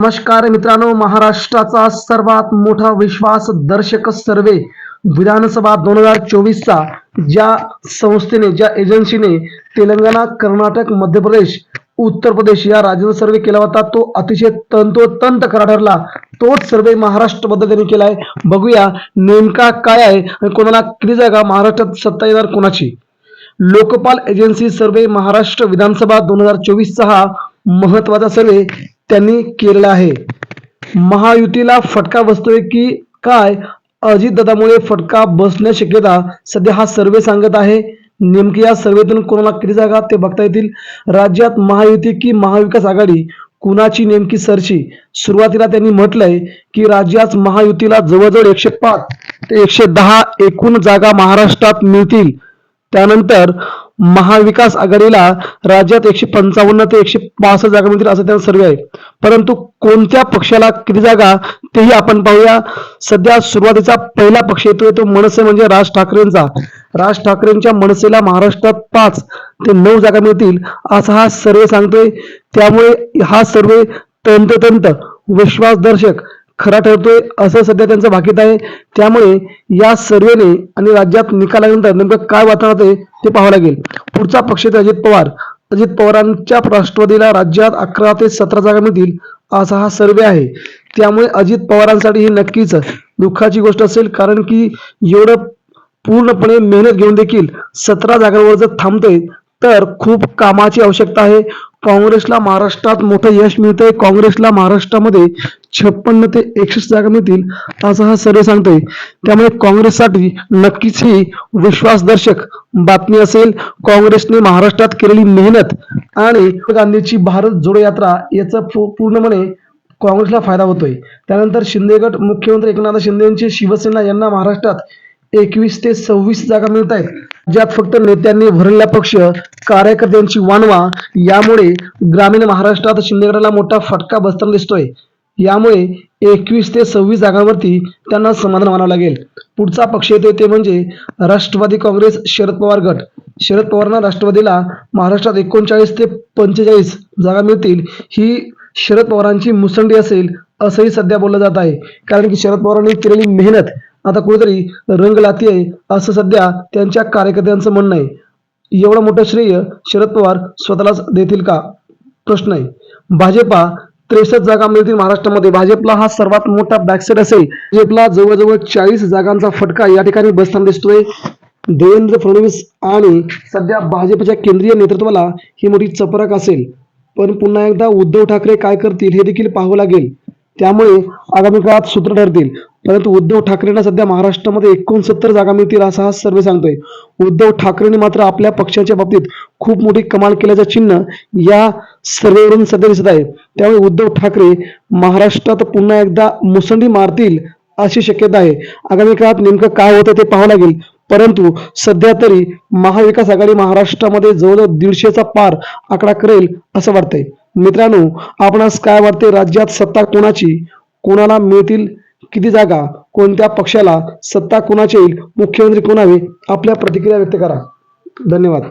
नमस्कार मित्रांनो महाराष्ट्राचा सर्वात मोठा विश्वास दर्शक सर्वे विधानसभा दोन हजार चोवीसचा ज्या संस्थेने ज्या एजन्सीने तेलंगणा कर्नाटक मध्य प्रदेश उत्तर प्रदेश या राज्याचा सर्वे केला होता तो अतिशय तंतोतंत खरा ठरला. तोच सर्वे महाराष्ट्राबद्दल त्यांनी केला आहे. बघूया नेमका काय आहे आणि कोणाला किती जागा महाराष्ट्रात सत्ता येणार कोणाची. लोकपाल एजन्सी सर्वे महाराष्ट्र विधानसभा दोन हजार चोवीसचा हा महत्त्वाचा सर्वे त्यांनी केलेला आहे. महायुतीला फटका बसतोय की काय? अजितदादामुळे फटका बसण्याची शक्यता सध्या हा सर्वे सांगत आहे. नेमकी या सर्वेतून कोणाला किती जागा ते बघता येतील? राज्यात महायुती की महाविकास आघाडी? कुणाची नेमकी सरशी? सुरुवातीला त्यांनी म्हटलंय की राज्यात महायुतीला जवळजवळ एकशे पाच ते एकशे दहा एकूण जागा महाराष्ट्रात मिळतील. त्यानंतर महाविकास आघाडीला राज्यात एकशे पंचावन्न ते एकशे पासष्ट जागा मिळतील असं त्यांचा सर्वे आहे. परंतु कोणत्या पक्षाला किती जागा तेही आपण पाहूया. सध्या सुरुवातीचा पहिला पक्ष येतोय तो मनसे म्हणजे राज ठाकरेंचा. राज ठाकरेंच्या मनसेला महाराष्ट्रात पाच ते नऊ जागा मिळतील असा हा सर्वे सांगतोय. त्यामुळे हा सर्वे तंतोतंत विश्वासदर्शक खरा ठरतोय असं सध्या त्यांचं भाकीत आहे. त्यामुळे या सर्वेने आणि राज्यात निकालानंतर नेमकं काय वातावरण आहे ते पाहावं लागेल. पुढचा पक्ष अजित पवार. अजित पवारांच्या राष्ट्रवादीला राज्यात अकरा ते सतरा जागा मिळतील असा हा सर्वे आहे. त्यामुळे अजित पवारांसाठी ही नक्कीच दुःखाची गोष्ट असेल कारण की एवढं पूर्णपणे मेहनत घेऊन देखील सतरा जागांवर जर थांबतोय तर खूप कामाची आवश्यकता आहे. काँग्रेसला महाराष्ट्रात मोठं यश मिळतंय. काँग्रेसला महाराष्ट्रामध्ये छप्पन्न ते एकसष्ट जागा मिळतील असं हा सर्वे सांगतोय. त्यामुळे काँग्रेससाठी नक्कीच ही विश्वासदर्शक बातमी असेल. काँग्रेसने महाराष्ट्रात केलेली मेहनत आणि गांधीची भारत जोडो यात्रा याचा पूर्णपणे काँग्रेसला फायदा होतोय. त्यानंतर शिंदेगट मुख्यमंत्री एकनाथ शिंदे यांची शिवसेना यांना महाराष्ट्रात एकवीस ते सव्वीस जागा मिळत आहेत. ज्यात फक्त नेत्यांनी भरलेला पक्ष कार्यकर्त्यांची वानवा यामुळे ग्रामीण महाराष्ट्रात शिंदेगडाला मोठा फटका बसताना दिसतोय. यामुळे एकवीस ते सव्वीस जागांवरती त्यांना समाधान मानावं लागेल. पुढचा पक्ष येतोय ते म्हणजे राष्ट्रवादी काँग्रेस शरद पवार गट. शरद पवारांना राष्ट्रवादीला महाराष्ट्रात एकोणचाळीस ते पंचेचाळीस जागा मिळतील. ही शरद पवारांची मुसंडी असेल असंही सध्या बोललं जात आहे. कारण की शरद पवारांनी केलेली मेहनत आता कुठेतरी रंग लाती आहे असं सध्या त्यांच्या कार्यकर्त्यांचं म्हणणं आहे. एवढं मोठं श्रेय शरद पवार स्वतःलाच देतील का? प्रश्न आहे. भाजपा त्रेसष्ट जागा मिळतील महाराष्ट्रामध्ये. भाजपला हा सर्वात मोठा बॅकसेट असेल. भाजपला जवळजवळ चाळीस जागांचा फटका या ठिकाणी बसताना दिसतोय. देवेंद्र फडणवीस आणि सध्या भाजपच्या केंद्रीय नेतृत्वाला ही मोठी चपराक असेल. पण पुन्हा एकदा उद्धव ठाकरे काय करतील हे देखील पाहावं लागेल. त्यामुळे आगामी काळात सूत्र ठरतील. परंतु उद्धव ठाकरेंना सध्या महाराष्ट्रामध्ये एकोणसत्तर जागा मिळतील असा हा सर्वे सांगतोय. उद्धव ठाकरेंनी मात्र आपल्या पक्षाच्या बाबतीत खूप मोठी कमाल केल्याचं चिन्ह या सर्वेवरून सध्या दिसत आहे. त्यामुळे उद्धव ठाकरे महाराष्ट्रात पुन्हा एकदा मुसंडी मारतील अशी शक्यता आहे. आगामी काळात नेमकं काय होतं ते पाहावं लागेल. परंतु सध्या तरी महाविकास आघाडी महाराष्ट्रामध्ये जवळजवळ दीडशेचा पार आकडा करेल असं वाटतंय. मित्रांनो आपणास काय वाटते राज्यात सत्ता कोणाची? कोणाला मिळतील? किती जागा कोणत्या पक्षाला सत्ता कोणाची येईल मुख्यमंत्री कोण हवे आपल्या प्रतिक्रिया व्यक्त करा. धन्यवाद.